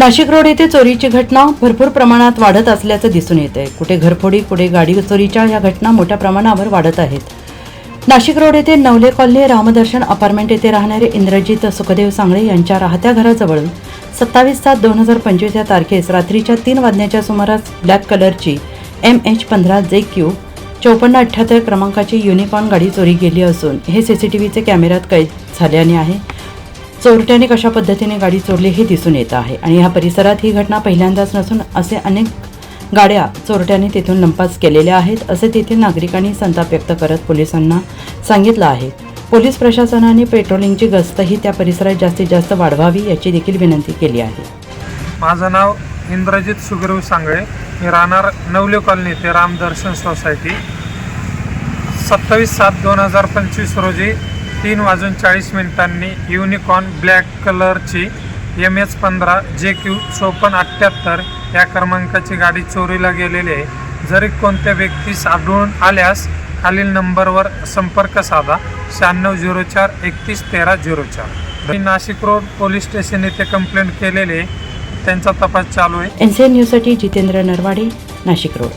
Nashik road येथे चोरीची घटना भरपूर प्रमाणात वाढत असल्याचं दिसून येत आहे कुठे घरफोडी कुठे गाडी चोरीच्या या घटना मोठ्या प्रमाणावर वाढत आहेत. नाशिक रोड येथे नवले कॉलनी रामदर्शन अपार्टमेंट येथे राहणारे इंद्रजित सुखदेव सांगळे यांच्या राहत्या घराजवळून सत्तावीस सात दोन हजार पंचवीस या तारखेस रात्रीच्या तीन वाजण्याच्या सुमारास ब्लॅक कलरची एम एच पंधरा जे क्यू चौपन्न अठ्ठ्याहत्तर क्रमांकाची युनिकॉर्न गाडी चोरी गेली असून हे सी सी टी व्हीचे कॅमेऱ्यात कैद झाल्याने आहे. चोरट्याने कशा पद्धतीने गाडी चोरली हे दिसून येत आहे. आणि या परिसरात ही घटना पहिल्यांदाच नसून असे अनेक गाड्या चोरट्याने तेथून लंपास केलेल्या आहेत असे तेथील नागरिकांनी संताप व्यक्त करत पोलिसांना सांगितलं आहे. पोलीस प्रशासनाने पेट्रोलिंगची गस्तही त्या परिसरात जास्तीत जास्त वाढवावी याची देखील विनंती केली आहे. माझं नाव इंद्रजित सुगरव सांगळे. मी राहणार नवले कॉलनी ते रामदर्शन सोसायटी. सत्तावीस सात दोन हजार पंचवीस रोजी तीन वाजून चाळीस मिनिटांनी युनिकॉर्न ब्लॅक कलरची एम एच पंधरा जे क्यू चोपन्न अठ्ठ्याहत्तर या क्रमांकाची गाडी चोरीला गेलेली आहे. जरी कोणत्या व्यक्तीस आढळून आल्यास खालील नंबरवर संपर्क साधा. शहाण्णव झिरो चार एकतीस तेरा झिरो चार. मी नाशिक रोड पोलीस स्टेशन येथे कंप्लेंट केलेली त्यांचा तपास चालू आहे. एन सी एन न्यूजसाठी जितेंद्र नरवाडे नाशिक रोड.